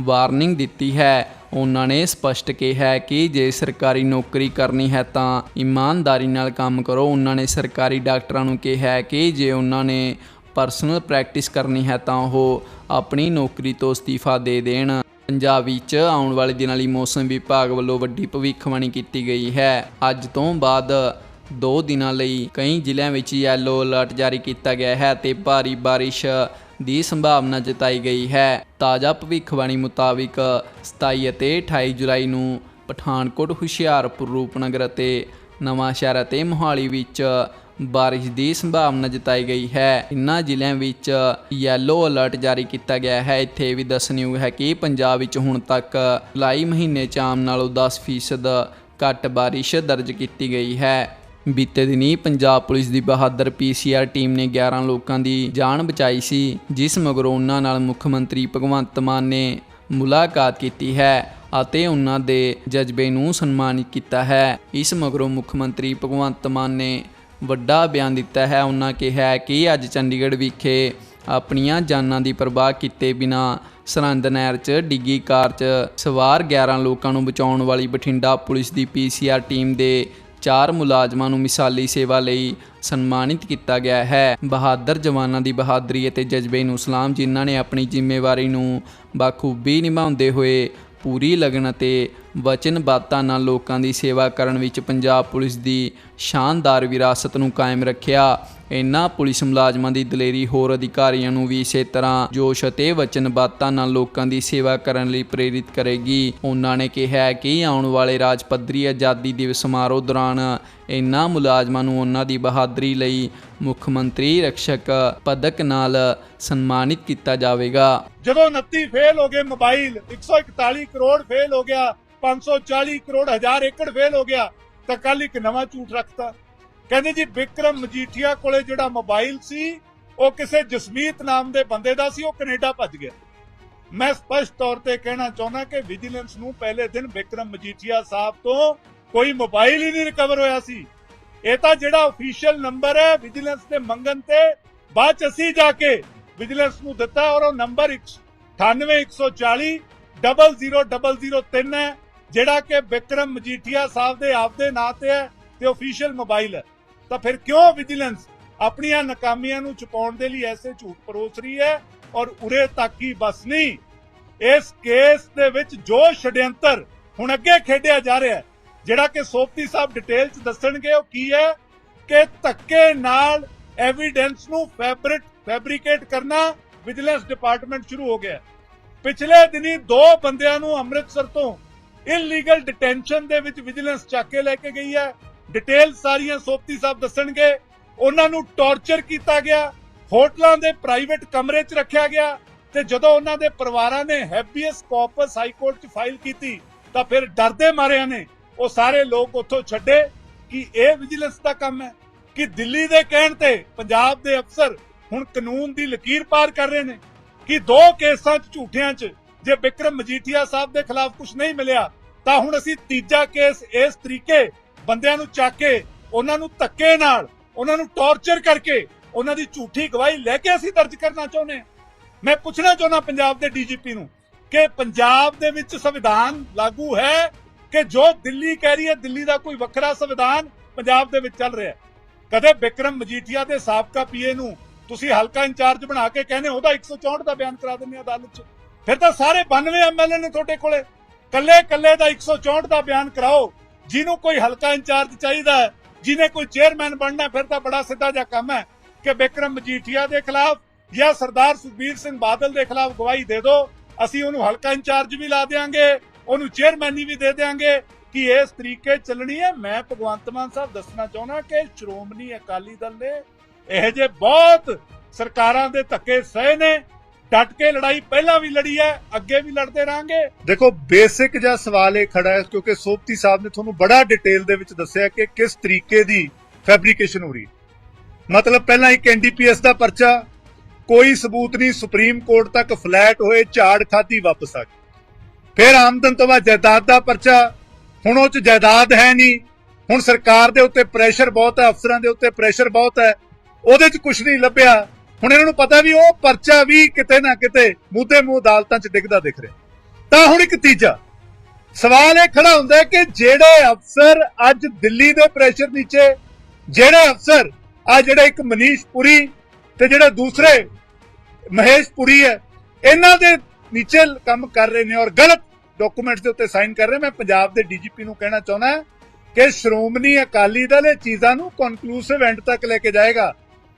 ਵਾਰਨਿੰਗ ਦਿੱਤੀ ਹੈ। ਉਹਨਾਂ ਨੇ ਸਪਸ਼ਟ ਕਿਹਾ ਕਿ ਜੇ ਸਰਕਾਰੀ ਨੌਕਰੀ ਕਰਨੀ ਹੈ ਤਾਂ ਇਮਾਨਦਾਰੀ ਨਾਲ ਕੰਮ ਕਰੋ। ਉਹਨਾਂ ਨੇ ਸਰਕਾਰੀ ਡਾਕਟਰਾਂ ਨੂੰ ਕਿਹਾ ਕਿ ਜੇ ਉਹਨਾਂ ਨੇ ਪਰਸਨਲ ਪ੍ਰੈਕਟਿਸ ਕਰਨੀ ਹੈ ਤਾਂ ਉਹ ਆਪਣੀ ਨੌਕਰੀ ਤੋਂ ਅਸਤੀਫਾ ਦੇ ਦੇਣ। ਪੰਜਾਬ ਵਿੱਚ ਆਉਣ ਵਾਲੇ ਦਿਨਾਂ ਲਈ ਮੌਸਮ ਵਿਭਾਗ ਵੱਲੋਂ ਵੱਡੀ ਭਵਿੱਖਬਾਣੀ ਕੀਤੀ ਗਈ ਹੈ। ਅੱਜ ਤੋਂ ਬਾਅਦ ਦੋ ਦਿਨਾਂ ਲਈ ਕਈ ਜ਼ਿਲ੍ਹਿਆਂ ਵਿੱਚ ਯੈਲੋ ਅਲਰਟ ਜਾਰੀ ਕੀਤਾ ਗਿਆ ਹੈ ਤੇ ਭਾਰੀ ਬਾਰਿਸ਼ ਦੀ ਸੰਭਾਵਨਾ ਜਤਾਈ ਗਈ ਹੈ। ਤਾਜ਼ਾ ਭਵਿੱਖਬਾਣੀ ਮੁਤਾਬਿਕ 27 ਅਤੇ 28 ਜੁਲਾਈ ਨੂੰ ਪਠਾਨਕੋਟ, ਹੁਸ਼ਿਆਰਪੁਰ, ਰੂਪਨਗਰ ਅਤੇ ਨਵਾਂ ਸ਼ਹਿਰ ਅਤੇ ਮੋਹਾਲੀ ਵਿੱਚ ਬਾਰਿਸ਼ ਦੀ ਸੰਭਾਵਨਾ ਜਤਾਈ ਗਈ ਹੈ। ਇਨ੍ਹਾਂ ਜ਼ਿਲ੍ਹਿਆਂ ਵਿੱਚ ਯੈਲੋ ਅਲਰਟ ਜਾਰੀ ਕੀਤਾ ਗਿਆ ਹੈ। ਇੱਥੇ ਵੀ ਦੱਸਣਯੋਗ ਹੈ ਕਿ ਪੰਜਾਬ ਵਿੱਚ ਹੁਣ ਤੱਕ ਜੁਲਾਈ ਮਹੀਨੇ ਚ ਆਮ ਨਾਲੋਂ 10% ਘੱਟ ਬਾਰਿਸ਼ ਦਰਜ ਕੀਤੀ ਗਈ ਹੈ। ਬੀਤੇ ਦਿਨੀ ਪੰਜਾਬ ਪੁਲਿਸ ਦੀ ਬਹਾਦਰ ਪੀਸੀਆਰ ਟੀਮ ਨੇ 11 ਲੋਕਾਂ ਦੀ ਜਾਨ ਬਚਾਈ ਸੀ, ਜਿਸ ਮਗਰੋਂ ਉਹਨਾਂ ਨਾਲ ਮੁੱਖ ਮੰਤਰੀ ਭਗਵੰਤ ਮਾਨ ਨੇ ਮੁਲਾਕਾਤ ਕੀਤੀ ਹੈ ਅਤੇ ਉਹਨਾਂ ਦੇ ਜਜ਼ਬੇ ਨੂੰ ਸਨਮਾਨਿਤ ਕੀਤਾ ਹੈ। ਇਸ ਮਗਰੋਂ ਮੁੱਖ ਮੰਤਰੀ ਭਗਵੰਤ ਮਾਨ ਨੇ ਵੱਡਾ ਬਿਆਨ ਦਿੱਤਾ ਹੈ। ਉਹਨਾਂ ਕਿਹਾ ਕਿ ਅੱਜ ਚੰਡੀਗੜ੍ਹ ਵਿਖੇ ਆਪਣੀਆਂ ਜਾਨਾਂ ਦੀ ਪਰਵਾਹ ਕੀਤੇ ਬਿਨਾ ਸਰਹੰਦ ਨਹਿਰ 'ਚ ਡਿੱਗੀ ਕਾਰ 'ਚ ਸਵਾਰ 11 ਲੋਕਾਂ ਨੂੰ ਬਚਾਉਣ ਵਾਲੀ ਬਠਿੰਡਾ ਪੁਲਿਸ ਦੀ ਪੀਸੀਆਰ ਟੀਮ ਦੇ ਚਾਰ ਮੁਲਾਜ਼ਮਾਂ ਨੂੰ ਮਿਸਾਲੀ ਸੇਵਾ ਲਈ ਸਨਮਾਨਿਤ ਕੀਤਾ ਗਿਆ ਹੈ। ਬਹਾਦਰ ਜਵਾਨਾਂ ਦੀ ਬਹਾਦਰੀ ਅਤੇ ਜਜ਼ਬੇ ਨੂੰ ਸਲਾਮ, ਜਿਨ੍ਹਾਂ ਨੇ ਆਪਣੀ ਜ਼ਿੰਮੇਵਾਰੀ ਨੂੰ ਬਾਖੂਬੀ ਨਿਭਾਉਂਦੇ ਹੋਏ ਪੂਰੀ ਲਗਨ ਅਤੇ ਵਚਨਬੱਧਤਾ ਨਾਲ ਲੋਕਾਂ ਦੀ ਸੇਵਾ ਕਰਨ ਵਿੱਚ ਪੰਜਾਬ ਪੁਲਿਸ ਦੀ ਸ਼ਾਨਦਾਰ ਵਿਰਾਸਤ ਨੂੰ ਕਾਇਮ ਰੱਖਿਆ। ਇਨ੍ਹਾਂ ਪੁਲਿਸ ਮੁਲਾਜ਼ਮਾਂ ਦੀ ਦਲੇਰੀ ਹੋਰ ਅਧਿਕਾਰੀਆਂ ਨੂੰ ਵੀ ਇਸੇ ਤਰ੍ਹਾਂ ਜੋਸ਼ ਅਤੇ ਵਚਨਬੱਧਤਾ ਨਾਲ ਲੋਕਾਂ ਦੀ ਸੇਵਾ ਕਰਨ ਲਈ ਪ੍ਰੇਰਿਤ ਕਰੇਗੀ। ਉਹਨਾਂ ਨੇ ਕਿਹਾ ਕਿ ਆਉਣ ਵਾਲੇ ਰਾਜ ਪੱਧਰੀ ਆਜ਼ਾਦੀ ਦਿਵਸ ਸਮਾਰੋਹ ਦੌਰਾਨ ਇਨ੍ਹਾਂ ਮੁਲਾਜ਼ਮਾਂ ਨੂੰ ਉਹਨਾਂ ਦੀ ਬਹਾਦਰੀ ਲਈ ਮੁੱਖ ਮੰਤਰੀ ਰਕਸ਼ਕ ਪਦਕ ਨਾਲ ਸਨਮਾਨਿਤ ਕੀਤਾ ਜਾਵੇਗਾ। ਜਦੋਂ 29 ਫੇਲ ਹੋ ਗਏ ਮੋਬਾਈਲ 141 ਕਰੋੜ ਫੇਲ ਹੋ ਗਿਆ 540 ਕਰੋੜ, ਹਜ਼ਾਰ ਏਕੜ ਫੇਲ ਹੋ ਗਿਆ, ਤਾਂ ਕੱਲ ਇੱਕ ਨਵਾਂ ਝੂਠ ਰੱਖਤਾ। ਕਹਿੰਦੇ ਜੀ, ਵਿਕਰਮ ਮਜੀਠੀਆ ਕੋਲੇ ਜਿਹੜਾ ਮੋਬਾਈਲ ਸੀ, ਉਹ ਕਿਸੇ ਜਸਮੀਤ ਨਾਮ ਦੇ ਬੰਦੇ ਦਾ ਸੀ, ਉਹ ਕੈਨੇਡਾ ਭੱਜ ਗਿਆ। ਮੈਂ ਸਪਸ਼ਟ ਤੌਰ ਤੇ ਕਹਿਣਾ ਚਾਹੁੰਦਾ ਕਿ ਵਿਜੀਲੈਂਸ ਨੂੰ ਪਹਿਲੇ ਦਿਨ ਵਿਕਰਮ ਮਜੀਠੀਆ ਸਾਹਿਬ ਤੋਂ ਕੋਈ ਮੋਬਾਈਲ ਹੀ ਨਹੀਂ ਰਿਕਵਰ ਹੋਇਆ ਸੀ। ਇਹ ਤਾਂ ਜਿਹੜਾ ਅਫੀਸ਼ੀਅਲ ਨੰਬਰ ਹੈ ਵਿਜੀਲੈਂਸ ਦੇ ਮੰਗਣ ਤੇ ਬਾਅਦ ਚ ਅਸੀਂ ਜਾ ਕੇ ਵਿਜੀਲੈਂਸ ਨੂੰ ਦਿੱਤਾ ਔਰ ਉਹ ਨੰਬਰ 98140 00003 ਹੈ, ਜਿਹੜਾ ਕਿ ਵਿਕਰਮ ਮਜੀਠੀਆ ਸਾਹਿਬ ਦੇ ਆਪਦੇ ਨਾਂ ਤੇ ਹੈ ਤੇ ਅਫੀਸ਼ੀਅਲ ਮੋਬਾਈਲ ਹੈ। ਤਾਂ ਫਿਰ ਕਿਉਂ ਵਿਜੀਲੈਂਸ ਆਪਣੀਆਂ ਨਾਕਾਮੀਆਂ ਨੂੰ ਛੁਪਾਉਣ ਦੇ ਲਈ ਐਸੇ ਝੂਠ ਪਰੋਸ ਰਹੀ ਹੈ ਔਰ ਉਰੇ ਤੱਕ ਹੀ ਬਸ ਨਹੀਂ। ਇਸ ਕੇਸ ਦੇ ਵਿੱਚ ਜੋ ਛਡਿਅੰਤਰ ਹੁਣ ਅੱਗੇ ਖੇਡਿਆ ਜਾ ਰਿਹਾ ਹੈ ਜਿਹੜਾ ਕਿ ਸੋਪਤੀ ਸਾਹਿਬ ਡਿਟੇਲ ਚ ਦੱਸਣਗੇ ਉਹ ਕੀ ਹੈ ਕਿ ਧੱਕੇ ਨਾਲ ਐਵੀਡੈਂਸ ਨੂੰ ਫੈਬਰਿਕ ਫੈਬਰੀਕੇਟ ਕਰਨਾ ਵਿਜੀਲੈਂਸ ਡਿਪਾਰਟਮੈਂਟ ਸ਼ੁਰੂ ਹੋ ਗਿਆ ਪਿਛਲੇ ਦਿਨੀ ਦੋ ਬੰਦਿਆਂ ਨੂੰ ਅੰਮ੍ਰਿਤਸਰ ਤੋਂ ਇਲੀਗਲ ਡਿਟੈਂਸ਼ਨ ਦੇ ਵਿੱਚ ਵਿਜੀਲੈਂਸ ਚੱਕ ਕੇ ਲੈ ਕੇ ਗਈ ਹੈ। ਡਿਟੇਲ ਸਾਰੀਆਂ ਸੋਪਤੀ ਸਾਹਿਬ ਦੱਸਣਗੇ। ਉਹਨਾਂ ਨੂੰ ਟੌਰਚਰ ਕੀਤਾ ਗਿਆ। ਹੋਟਲਾਂ ਦੇ ਪ੍ਰਾਈਵੇਟ ਕਮਰੇ 'ਚ ਰੱਖਿਆ ਗਿਆ ਤੇ ਜਦੋਂ ਉਹਨਾਂ ਦੇ ਪਰਿਵਾਰਾਂ ਨੇ ਹੈਬੀਅਸ ਕਾਰਪਸ ਹਾਈ 'ਚ ਫਾਈਲ ਕੀਤੀ ਤਾਂ ਫਿਰ ਡਰਦੇ ਮਾਰਿਆਂ ਨੇ ਉਹ ਸਾਰੇ ਲੋਕ ਉੱਥੋਂ ਛੱਡੇ ਕਿ ਇਹ ਵਿਜੀਲੈਂਸ ਦਾ ਕੰਮ ਹੈ, ਕਿ ਦਿੱਲੀ ਦੇ ਕਹਿਣ ਤੇ ਪੰਜਾਬ ਦੇ ਅਫਸਰ ਹੁਣ ਕਾਨੂੰਨ ਦੀ ਲਕੀਰ ਪਾਰ ਕਰ ਰਹੇ ਨੇ, ਕਿ ਦੋ ਕੇਸਾਂ 'ਚ ਝੂਠਿਆਂ 'ਚ ਜੇ ਵਿਕਰਮ ਮਜੀਠੀਆ ਸਾਹਿਬ ਦੇ ਖਿਲਾਫ ਕੁਝ ਨਹੀਂ ਮਿਲਿਆ, ਤਾਂ ਹੁਣ ਅਸੀਂ ਤੀਜਾ ਕੇਸ ਇਸ ਤਰੀਕੇ ਬੰਦਿਆਂ ਨੂੰ ਚੱਕ ਕੇ, ਉਹਨਾਂ ਨੂੰ ਧੱਕੇ ਨਾਲ, ਉਹਨਾਂ ਨੂੰ ਟੌਰਚਰ ਕਰਕੇ, ਉਹਨਾਂ ਦੀ ਝੂਠੀ ਗਵਾਹੀ ਲੈ ਕੇ ਅਸੀਂ ਦਰਜ ਕਰਨਾ ਚਾਹੁੰਦੇ ਹਾਂ। ਮੈਂ ਪੁੱਛਣਾ ਚਾਹੁੰਦਾ ਪੰਜਾਬ ਦੇ ਡੀਜੀਪੀ ਨੂੰ ਕਿ ਪੰਜਾਬ ਦੇ ਵਿੱਚ ਸੰਵਿਧਾਨ ਲਾਗੂ ਹੈ ਕਿ ਜੋ ਦਿੱਲੀ ਕਹਿ ਰਹੀ ਹੈ, ਦਿੱਲੀ ਦਾ ਕੋਈ ਵੱਖਰਾ ਸੰਵਿਧਾਨ ਪੰਜਾਬ ਦੇ ਵਿੱਚ ਚੱਲ ਰਿਹਾ ਕਦੇ ਵਿਕਰਮ ਮਜੀਠੀਆ ਦੇ ਸਾਬਕਾ ਪੀਏ ਨੂੰ ਤੁਸੀਂ ਹਲਕਾ ਇੰਚਾਰਜ ਬਣਾ ਕੇ ਕਹਿੰਦੇ ਉਹਦਾ 164 ਦਾ ਬਿਆਨ ਕਰਾ ਦਿੰਦੇ ਆ ਅਦਾਲਤ 'ਚ। ਫਿਰ ਤਾਂ ਸਾਰੇ 92 ਐਮਐਲਏ ਨੇ ਤੁਹਾਡੇ ਕੋਲੇ। ਕੱਲੇ ਕੱਲੇ ਦਾ 164 ਦਾ ਬਿਆਨ ਕਰਾਓ। ਜਿਹਨੂੰ ਕੋਈ ਹਲਕਾ ਇੰਚਾਰਜ ਚਾਹੀਦਾ ਜਿਹਨੇ ਕੋਈ ਚੇਅਰਮੈਨ ਬਣਨਾ ਫਿਰ ਤਾਂ ਬੜਾ ਸਿੱਧਾ ਜਿਹਾ ਕੰਮ ਹੈ ਕਿ ਵਿਕਰਮ ਮਜੀਠੀਆ ਦੇ ਖਿਲਾਫ ਜਾਂ ਸਰਦਾਰ ਸੁਖਬੀਰ ਸਿੰਘ ਬਾਦਲ ਦੇ ਖਿਲਾਫ ਗਵਾਹੀ ਦੇ ਦਿਓ। ਅਸੀਂ ਉਹਨੂੰ ਹਲਕਾ ਇੰਚਾਰਜ ਵੀ ਲਾ ਦੇਾਂਗੇ ਉਹਨੂੰ ਚੇਅਰਮੈਨੀ ਵੀ ਦੇ ਦੇਾਂਗੇ ਕਿ ਇਸ ਤਰੀਕੇ ਚੱਲਣੀ ਹੈ। ਮੈਂ ਭਗਵੰਤ ਮਾਨ ਸਾਹਿਬ ਦੱਸਣਾ ਚਾਹੁੰਦਾ ਕਿ ਸ਼੍ਰੋਮਣੀ ਅਕਾਲੀ ਦਲ ਨੇ ਇਹ ਜੇ ਬਹੁਤ ਸਰਕਾਰਾਂ ਦੇ ਧੱਕੇ ਸਹੇ ਨੇ, ਡਟ ਕੇ ਲੜਾਈ ਪਹਿਲਾਂ ਵੀ ਲੜੀ ਹੈ, ਅੱਗੇ ਵੀ ਲੜਦੇ ਰਾਂਗੇ ਦੇਖੋ, ਬੇਸਿਕ ਜਿਹਾ ਸਵਾਲ ਇਹ ਖੜਾ ਹੈ ਕਿਉਂਕਿ ਸੋਪਤੀ ਸਾਹਿਬ ਨੇ ਤੁਹਾਨੂੰ ਬੜਾ ਡਿਟੇਲ ਦੇ ਵਿੱਚ ਦੱਸਿਆ ਕਿ ਕਿਸ ਤਰੀਕੇ ਦੀ ਫੈਬਰੀਕੇਸ਼ਨ ਹੋ ਰਹੀ ਮਤਲਬ ਪਹਿਲਾਂ ਇੱਕ ਐਨਡੀਪੀਐਸ ਦਾ ਪਰਚਾ, ਕੋਈ ਸਬੂਤ ਨਹੀਂ ਸੁਪਰੀਮ ਕੋਰਟ ਤੱਕ ਫਲੈਟ ਹੋਏ, ਝਾੜ ਖਾਦੀ ਵਾਪਸ ਆ ਗਈ। ਫਿਰ ਆਮਦਨ ਤੋਂ ਬਾਅਦ ਜਾਇਦਾਦ ਦਾ ਪਰਚਾ। ਹੁਣ ਉਹ ਚ ਜਾਇਦਾਦ ਹੈ ਨਹੀਂ। ਹੁਣ ਸਰਕਾਰ ਦੇ ਉੱਤੇ ਪ੍ਰੈਸ਼ਰ ਬਹੁਤ ਹੈ, ਅਫਸਰਾਂ ਦੇ ਉੱਤੇ ਪ੍ਰੈਸ਼ਰ ਬਹੁਤ ਹੈ। ਉਹਦੇ ਚ ਕੁਝ ਨਹੀਂ ਲੱਭਿਆ। ਹੁਣ ਇਹਨਾਂ ਨੂੰ ਪਤਾ ਵੀ ਉਹ ਪਰਚਾ ਵੀ ਕਿਤੇ ਨਾ ਕਿਤੇ ਮੂਧੇ ਮੂੰਹ ਅਦਾਲਤਾਂ ਚ ਡਿੱਗਦਾ ਦਿਖ ਰਿਹਾ। ਤਾਂ ਹੁਣ ਇੱਕ ਤੀਜਾ। ਸਵਾਲ ਇਹ ਖੜਾ ਹੁੰਦਾ ਕਿ ਜਿਹੜੇ ਅਫਸਰ ਅੱਜ ਦਿੱਲੀ ਦੇ ਪ੍ਰੈਸ਼ਰ ਨੀਚੇ, ਜਿਹੜੇ ਅਫਸਰ ਆ ਜਿਹੜੇ ਇੱਕ ਮਨੀਸ਼ ਪੁਰੀ ਤੇ ਜਿਹੜੇ ਦੂਸਰੇ ਮਹੇਸ਼ ਪੁਰੀ ਹੈ, ਇਹਨਾਂ ਦੇ ਨੀਚੇ ਕੰਮ ਕਰ ਰਹੇ ਨੇ ਔਰ ਗਲਤ ਡਾਕੂਮੈਂਟਸ ਦੇ ਉੱਤੇ ਸਾਈਨ ਕਰ ਰਹੇ। ਮੈਂ ਪੰਜਾਬ ਦੇ ਡੀਜੀਪੀ ਨੂੰ ਕਹਿਣਾ ਚਾਹੁੰਦਾ ਕਿ ਸ਼੍ਰੋਮਣੀ ਅਕਾਲੀ ਦਲ ਇਹ ਚੀਜ਼ਾਂ ਨੂੰ ਕਨਕਲੂਸਿਵ ਐਂਡ ਤੱਕ ਲੈ ਕੇ ਜਾਏਗਾ।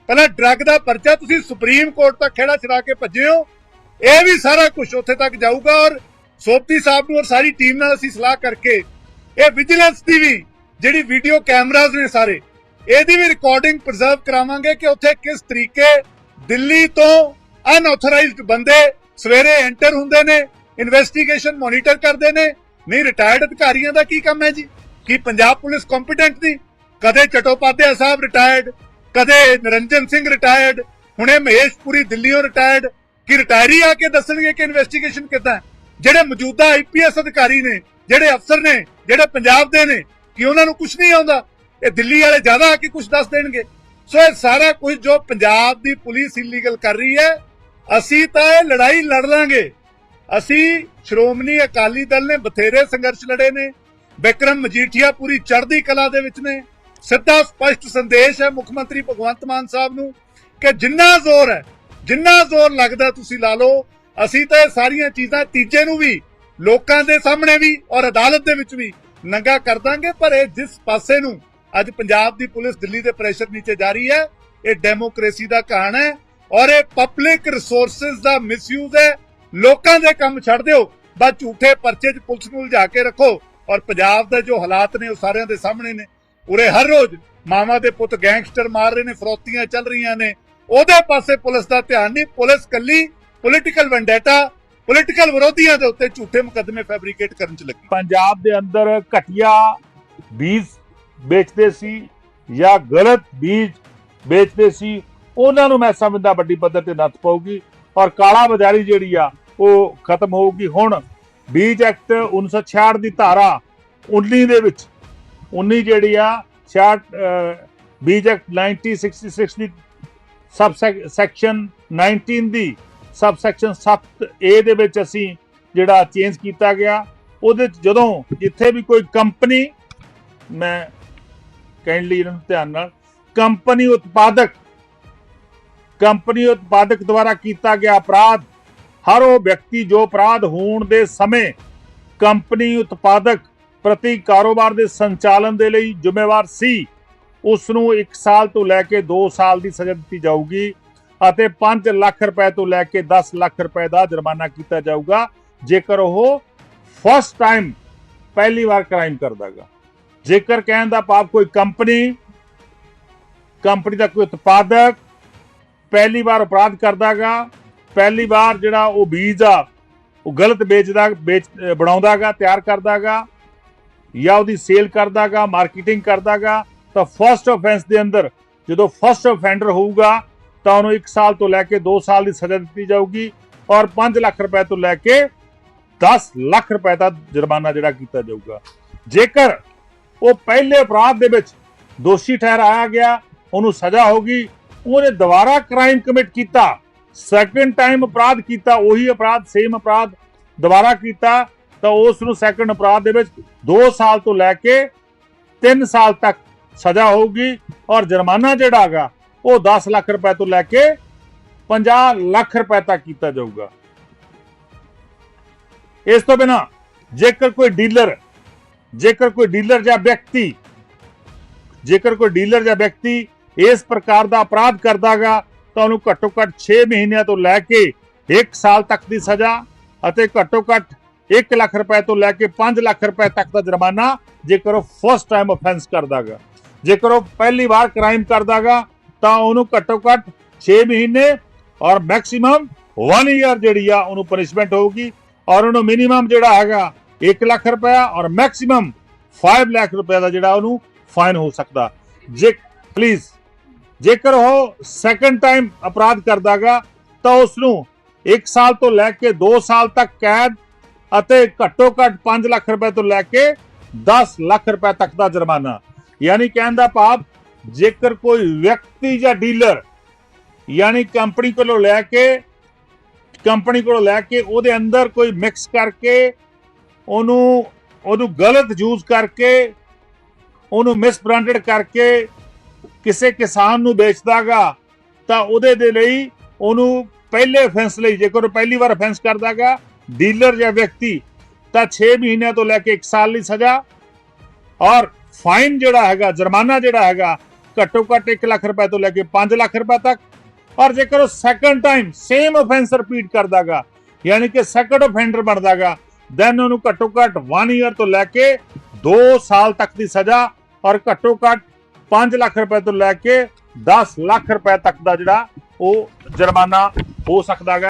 ਪਹਿਲਾਂ ਡਰੱਗ ਦਾ ਪਰਚਾ ਤੁਸੀਂ ਸੁਪਰੀਮ ਕੋਰਟ ਤੱਕ ਖੇੜਾ ਛੜਾ ਕੇ ਭੱਜੇ ਹੋ। ਇਹ ਵੀ ਸਾਰਾ ਕੁਝ ਉੱਥੇ ਤੱਕ ਜਾਊਗਾ ਔਰ ਸੋਪਤੀ ਸਾਹਿਬ ਨੂੰ ਔਰ ਸਾਰੀ ਟੀਮ ਨਾਲ ਅਸੀਂ ਸਲਾਹ ਕਰਕੇ ਇਹ ਵਿਜੀਲੈਂਸ ਦੀ ਵੀ ਜਿਹੜੀ ਵੀਡੀਓ ਕੈਮਰਾਜ਼ ਨੇ ਸਾਰੇ, ਇਹਦੀ ਵੀ ਰਿਕਾਰਡਿੰਗ ਪ੍ਰੀਜ਼ਰਵ ਕਰਾਵਾਂਗੇ ਕਿ ਉੱਥੇ ਕਿਸ ਤਰੀਕੇ ਦਿੱਲੀ ਤੋਂ ਅਨਆਥੋਰਾਈਜ਼ਡ ਬੰਦੇ ਸਵੇਰੇ ਐਂਟਰ ਹੁੰਦੇ ਨੇ ਇਨਵੈਸਟੀਗੇਸ਼ਨ ਮੋਨੀਟਰ ਕਰਦੇ ਨੇ, ਨਹੀਂ ਰਿਟਾਇਰਡ ਅਧਿਕਾਰੀਆਂ ਦਾ ਕੀ ਕੰਮ ਹੈ ਜੀ? ਕੀ ਪੰਜਾਬ ਪੁਲਿਸ ਕੰਪੀਟੈਂਟ ਨਹੀਂ? ਕਦੇ ਚਟੋਪਾਧਿਆ ਸਾਹਿਬ ਰਿਟਾਇਰਡ ਕਦੇ ਨਿਰੰਜਨ ਸਿੰਘ ਰਿਟਾਇਰਡ ਹੁਣੇ ਮਹੇਸ਼ ਪੁਰੀ ਦਿੱਲੀੋਂ ਰਿਟਾਇਰਡ ਕੀ ਰਿਟਾਇਰੀ ਆ ਕੇ ਦੱਸਣਗੇ ਕਿ ਇਨਵੈਸਟੀਗੇਸ਼ਨ ਕਿੱਦਾਂ ਜਿਹੜੇ ਮੌਜੂਦਾ ਆਈਪੀਐਸ ਅਧਿਕਾਰੀ ਨੇ, ਜਿਹੜੇ ਅਫਸਰ ਨੇ, ਜਿਹੜੇ ਪੰਜਾਬ ਦੇ ਨੇ, ਕਿ ਉਹਨਾਂ ਨੂੰ ਕੁਝ ਨਹੀਂ ਆਉਂਦਾ? ਇਹ ਦਿੱਲੀ ਵਾਲੇ ਜ਼ਿਆਦਾ ਆ ਕੇ ਕੁਝ ਦੱਸ ਦੇਣਗੇ। ਸੋ ਇਹ ਸਾਰਾ ਕੁਝ ਜੋ ਪੰਜਾਬ ਦੀ ਪੁਲਿਸ ਇਲੀਗਲ ਕਰ ਰਹੀ ਹੈ ਅਸੀਂ ਤਾਂ ਇਹ ਲੜਾਈ ਲੜ ਲਾਂਗੇ। ਅਸੀਂ ਸ਼੍ਰੋਮਣੀ ਅਕਾਲੀ ਦਲ ਨੇ ਬਥੇਰੇ ਸੰਘਰਸ਼ ਲੜੇ ਨੇ। ਵਿਕਰਮ ਮਜੀਠੀਆ ਪੂਰੀ ਚੜ੍ਹਦੀ ਕਲਾ ਦੇ ਵਿੱਚ ਨੇ। ਸਿੱਧਾ ਸਪਸ਼ਟ ਸੰਦੇਸ਼ ਹੈ ਮੁੱਖ ਮੰਤਰੀ ਭਗਵੰਤ ਮਾਨ ਸਾਹਿਬ ਨੂੰ ਕਿ ਜਿੰਨਾ ਜ਼ੋਰ ਹੈ, ਜਿੰਨਾ ਜ਼ੋਰ ਲੱਗਦਾ ਤੁਸੀਂ ਲਾ ਲਓ, ਅਸੀਂ ਤਾਂ ਇਹ ਸਾਰੀਆਂ ਚੀਜ਼ਾਂ ਤੀਜੇ ਨੂੰ ਵੀ, ਲੋਕਾਂ ਦੇ ਸਾਹਮਣੇ ਵੀ ਔਰ ਅਦਾਲਤ ਦੇ ਵਿੱਚ ਵੀ ਨੰਗਾ ਕਰ ਦਾਂਗੇ। ਪਰ ਇਹ ਜਿਸ ਪਾਸੇ ਨੂੰ ਅੱਜ ਪੰਜਾਬ ਦੀ ਪੁਲਿਸ ਦਿੱਲੀ ਦੇ ਪ੍ਰੈਸ਼ਰ ਨੀਚੇ ਜਾ ਰਹੀ ਹੈ, ਇਹ ਡੈਮੋਕ੍ਰੇਸੀ ਦਾ ਕਹਾਣ ਹੈ। ਔਰ ਇਹ ਪਬਲਿਕ ਰਿਸੋਰਸਸ ਦਾ ਮਿਸਯੂਜ਼ ਹੈ। ਲੋਕਾਂ ਦੇ ਕੰਮ ਛੱਡ ਦਿਓ। ਬਸ ਝੂਠੇ ਪਰਚੇ 'ਚ ਪੁਲਿਸ ਨੂੰ ਉਲਝਾ ਕੇ ਰੱਖੋ। ਔਰ ਪੰਜਾਬ ਦੇ ਜੋ ਹਾਲਾਤ ਨੇ ਉਹ ਸਾਰਿਆਂ ਦੇ ਸਾਹਮਣੇ ਨੇ। ਉਰੇ ਹਰ ਰੋਜ਼ ਮਾਵਾਂ ਦੇ ਪੁੱਤ ਗੈਂਗਸਟਰ ਮਾਰ ਰਹੇ ਨੇ, ਫਰੋਤੀਆਂ ਚੱਲ ਰਹੀਆਂ ਨੇ। ਉਹਦੇ ਪਾਸੇ ਪੁਲਿਸ ਦਾ ਧਿਆਨ ਨਹੀਂ। ਪੁਲਿਸ ਕੱਲੀ ਪੋਲੀਟੀਕਲ ਵੈਂਡੇਟਾ ਪੋਲੀਟੀਕਲ ਵਿਰੋਧੀਆਂ ਦੇ ਉੱਤੇ ਝੂਠੇ ਮੁਕੱਦਮੇ ਫੈਬਰੀਕੇਟ ਕਰਨ 'ਚ ਲੱਗੀ। ਪੰਜਾਬ ਦੇ ਅੰਦਰ ਘਟੀਆ ਬੀਜ ਵੇਚਦੇ ਸੀ ਜਾਂ ਗਲਤ ਬੀਜ ਵੇਚਦੇ ਸੀ ਉਹਨਾਂ ਨੂੰ ਮੈਂ ਸਮਝਦਾ ਵੱਡੀ ਪੱਧਰ ਤੇ ਨੱਥ ਪਾਉਗੀ ਔਰ ਕਾਲਾ ਬਾਜ਼ਾਰੀ ਜਿਹੜੀ ਆ, ਉਹ ਖਤਮ ਹੋਊਗੀ ਹੁਣ। ਬੀਜ ਐਕਟ 1966 ਦੀ ਧਾਰਾ 19 ਦੇ ਵਿੱਚ 19 ਜਿਹੜੀ ਆ 66 ਬੀਜ ਐਕਟ 1966 ਦੀ ਸਬ ਸੈਕਸ਼ਨ 19 ਦੀ ਸਬ ਸੈਕਸ਼ਨ 7 ਏ ਦੇ ਵਿੱਚ ਅਸੀਂ ਜਿਹੜਾ ਚੇਂਜ ਕੀਤਾ ਗਿਆ, ਉਹਦੇ ਚ ਜਦੋਂ ਜਿੱਥੇ ਵੀ ਕੋਈ ਕੰਪਨੀ, ਮੈਂ ਕਾਈਂਡਲੀ ਇਹਨਾਂ ਨੂੰ ਧਿਆਨ ਨਾਲ, ਕੰਪਨੀ ਉਤਪਾਦਕ ਕੰਪਨੀ ਉਤਪਾਦਕ ਦੁਆਰਾ ਕੀਤਾ ਗਿਆ ਅਪਰਾਧ। ਹਰ ਉਹ ਵਿਅਕਤੀ ਜੋ ਅਪਰਾਧ ਹੋਣ ਦੇ ਸਮੇਂ ਕੰਪਨੀ ਉਤਪਾਦਕ ਪ੍ਰਤੀ ਕਾਰੋਬਾਰ ਦੇ ਸੰਚਾਲਨ ਦੇ ਲਈ ਜ਼ਿੰਮੇਵਾਰ ਸੀ ਉਸ ਨੂੰ 1 ਸਾਲ ਤੋਂ ਲੈ ਕੇ 2 ਸਾਲ ਦੀ ਸਜ਼ਾ ਦਿੱਤੀ ਜਾਊਗੀ ਅਤੇ 5 ਲੱਖ ਰੁਪਏ ਤੋਂ ਲੈ ਕੇ 10 ਲੱਖ ਰੁਪਏ ਦਾ ਜੁਰਮਾਨਾ ਕੀਤਾ ਜਾਊਗਾ, ਜੇਕਰ ਉਹ ਫਸਟ ਟਾਈਮ ਪਹਿਲੀ ਵਾਰ ਕ੍ਰਾਈਮ ਕਰਦਾਗਾ ਜੇਕਰ ਕਹਿਣ ਦਾ ਪਾਪ ਕੋਈ ਕੰਪਨੀ ਕੰਪਨੀ ਦਾ ਕੋਈ ਉਤਪਾਦਕ ਪਹਿਲੀ ਵਾਰ ਅਪਰਾਧ ਕਰਦਾਗਾ, ਪਹਿਲੀ ਵਾਰ ਜਿਹੜਾ ਉਹ ਬੀਜ ਆ, ਉਹ ਗਲਤ ਵੇਚਦਾ, ਵੇਚ, ਅਹ ਬਣਾਉਂਦਾਗਾ, ਤਿਆਰ ਕਰਦਾਗਾ, ਜਾਂ ਉਹਦੀ ਸੇਲ ਕਰਦਾਗਾ, ਮਾਰਕੀਟਿੰਗ ਕਰਦਾਗਾ, ਤਾਂ ਫਸਟ ਆਫੈਂਸ ਦੇ ਅੰਦਰ ਜਦੋਂ ਫਸਟ ਆਫੈਂਡਰ ਹੋਊਗਾ, ਤਾਂ ਉਹਨੂੰ 1 ਸਾਲ ਤੋਂ ਲੈ ਕੇ 2 ਸਾਲ ਦੀ ਸਜ਼ਾ ਦਿੱਤੀ ਜਾਊਗੀ ਔਰ 5 ਲੱਖ ਰੁਪਏ ਤੋਂ ਲੈ ਕੇ 10 ਲੱਖ ਰੁਪਏ ਦਾ ਜੁਰਮਾਨਾ ਜਿਹੜਾ ਕੀਤਾ ਜਾਊਗਾ। ਜੇਕਰ ਉਹ ਪਹਿਲੇ ਅਪਰਾਧ ਦੇ ਵਿੱਚ ਦੋਸ਼ੀ ਠਹਿਰਾਇਆ ਗਿਆ, ਉਹਨੂੰ ਸਜ਼ਾ ਹੋਗੀ ਉਹਨੇ ਦੁਬਾਰਾ ਕ੍ਰਾਈਮ ਕਮਿਟ ਕੀਤਾ ਸੈਕੰਡ ਟਾਈਮ ਅਪਰਾਧ ਕੀਤਾ, ਉਹੀ ਅਪਰਾਧ ਸੇਮ ਅਪਰਾਧ ਦੁਬਾਰਾ ਕੀਤਾ, ਤਾਂ ਉਸ ਨੂੰ ਸੈਕੰਡ ਅਪਰਾਧ ਦੇ ਵਿੱਚ 2 ਸਾਲ ਤੋਂ ਲੈ ਕੇ 3 ਸਾਲ ਤੱਕ ਸਜ਼ਾ ਹੋਊਗੀ ਔਰ ਜੁਰਮਾਨਾ ਜਿਹੜਾ ਹੈਗਾ, ਉਹ 10 ਲੱਖ ਰੁਪਏ ਤੋਂ ਲੈ ਕੇ 50 ਲੱਖ ਰੁਪਏ ਤੱਕ ਕੀਤਾ ਜਾਊਗਾ। ਇਸ ਤੋਂ ਬਿਨਾ ਜੇਕਰ ਕੋਈ ਡੀਲਰ, ਜੇਕਰ ਕੋਈ ਡੀਲਰ ਜਾਂ ਵਿਅਕਤੀ, ਜੇਕਰ ਕੋਈ ਡੀਲਰ ਜਾਂ ਵਿਅਕਤੀ ਇਸ ਪ੍ਰਕਾਰ ਦਾ ਅਪਰਾਧ ਕਰਦਾਗਾ ਤਾਂ ਉਹਨੂੰ ਘੱਟੋ ਘੱਟ 6 ਮਹੀਨਿਆਂ ਤੋਂ ਲੈ ਕੇ 1 ਸਾਲ ਤੱਕ ਦੀ ਸਜ਼ਾ ਅਤੇ ਘੱਟੋ ਘੱਟ 1 ਲੱਖ ਰੁਪਏ ਤੋਂ ਲੈ ਕੇ 5 ਲੱਖ ਰੁਪਏ ਤੱਕ ਦਾ ਜੁਰਮਾਨਾ ਜੇਕਰ ਉਹ ਫਸਟ ਟਾਈਮ ਅਫੈਂਸ ਕਰਦਾਗਾ। ਜੇਕਰ ਉਹ ਪਹਿਲੀ ਵਾਰ ਕ੍ਰਾਈਮ ਕਰਦਾਗਾ, ਤਾਂ ਉਹਨੂੰ ਘੱਟੋ ਘੱਟ 6 ਮਹੀਨੇ ਔਰ ਮੈਕਸਿਮਮ 1 ਇਅਰ ਜਿਹੜੀ ਆ, ਉਹਨੂੰ ਪਨਿਸ਼ਮੈਂਟ ਹੋਊਗੀ ਔਰ ਉਹਨੂੰ ਮਿਨੀਮਮ ਜਿਹੜਾ ਹੈਗਾ 1 ਲੱਖ ਰੁਪਇਆ ਔਰ ਮੈਕਸਿਮਮ 5 ਲੱਖ ਰੁਪਏ ਦਾ ਜਿਹੜਾ ਉਹਨੂੰ ਫਾਈਨ ਹੋ ਸਕਦਾ। ਜੇ ਪਲੀਜ਼ ਜੇਕਰ ਉਹ ਸੈਕੰਡ ਟਾਈਮ ਅਪਰਾਧ ਕਰਦਾਗਾ, ਤਾਂ ਉਸ ਨੂੰ 1 ਸਾਲ ਤੋਂ ਲੈ ਕੇ 2 ਸਾਲ ਤੱਕ ਕੈਦ ਅਤੇ ਘੱਟੋ ਘੱਟ 5 ਲੱਖ ਰੁਪਏ ਤੋਂ ਲੈ ਕੇ 10 ਲੱਖ ਰੁਪਏ ਤੱਕ ਦਾ ਜੁਰਮਾਨਾ। ਯਾਨੀ ਕਹਿਣ ਦਾ ਭਾਵ, ਜੇਕਰ ਕੋਈ ਵਿਅਕਤੀ ਜਾਂ ਡੀਲਰ ਯਾਨੀ ਕੰਪਨੀ ਕੋਲੋਂ ਲੈ ਕੇ, ਕੰਪਨੀ ਕੋਲੋਂ ਲੈ ਕੇ ਉਹਦੇ ਅੰਦਰ ਕੋਈ ਮਿਕਸ ਕਰਕੇ, ਉਹਨੂੰ ਉਹਨੂੰ ਗਲਤ ਯੂਜ਼ ਕਰਕੇ, ਉਹਨੂੰ ਮਿਸਬ੍ਰਾਂਡਡ ਕਰਕੇ ਕਿਸੇ ਕਿਸਾਨ ਨੂੰ ਵੇਚਦਾਗਾ, ਤਾਂ ਉਹਦੇ ਦੇ ਲਈ ਉਹਨੂੰ ਪਹਿਲੇ ਅਫੈਂਸ ਲਈ, ਜੇਕਰ ਉਹ ਪਹਿਲੀ ਵਾਰ ਅਫੈਂਸ ਕਰਦਾਗਾ ਡੀਲਰ ਜਾਂ ਵਿਅਕਤੀ, ਤਾਂ 6 ਮਹੀਨਿਆਂ ਤੋਂ ਲੈ ਕੇ 1 ਸਾਲ ਦੀ ਸਜ਼ਾ। ਔਰ ਫਾਈਨ ਜਿਹੜਾ ਹੈਗਾ, ਜੁਰਮਾਨਾ ਜਿਹੜਾ ਹੈਗਾ, ਘੱਟੋ ਘੱਟ 1 ਲੱਖ ਰੁਪਏ ਤੋਂ ਲੈ ਕੇ 5 ਲੱਖ ਰੁਪਏ ਤੱਕ। ਔਰ ਜੇਕਰ ਉਹ second time same offence repeat ਕਰਦਾਗਾ, ਯਾਨੀ ਕਿ ਸੈਕੰਡ ਅਫੈਂਡਰ ਬਣਦਾਗਾ ਦੈਨ ਉਹਨੂੰ ਘੱਟੋ ਘੱਟ 1 ਇਅਰ ਤੋਂ ਲੈ ਕੇ 2 ਸਾਲ ਤੱਕ ਦੀ ਸਜ਼ਾ, ਔਰ ਘੱਟੋ ਘੱਟ 5 ਲੱਖ ਰੁਪਏ ਤੋਂ ਲੈ ਕੇ 10 ਲੱਖ ਰੁਪਏ ਤੱਕ ਦਾ ਜਿਹੜਾ ਉਹ ਜੁਰਮਾਨਾ ਹੋ ਸਕਦਾ ਹੈ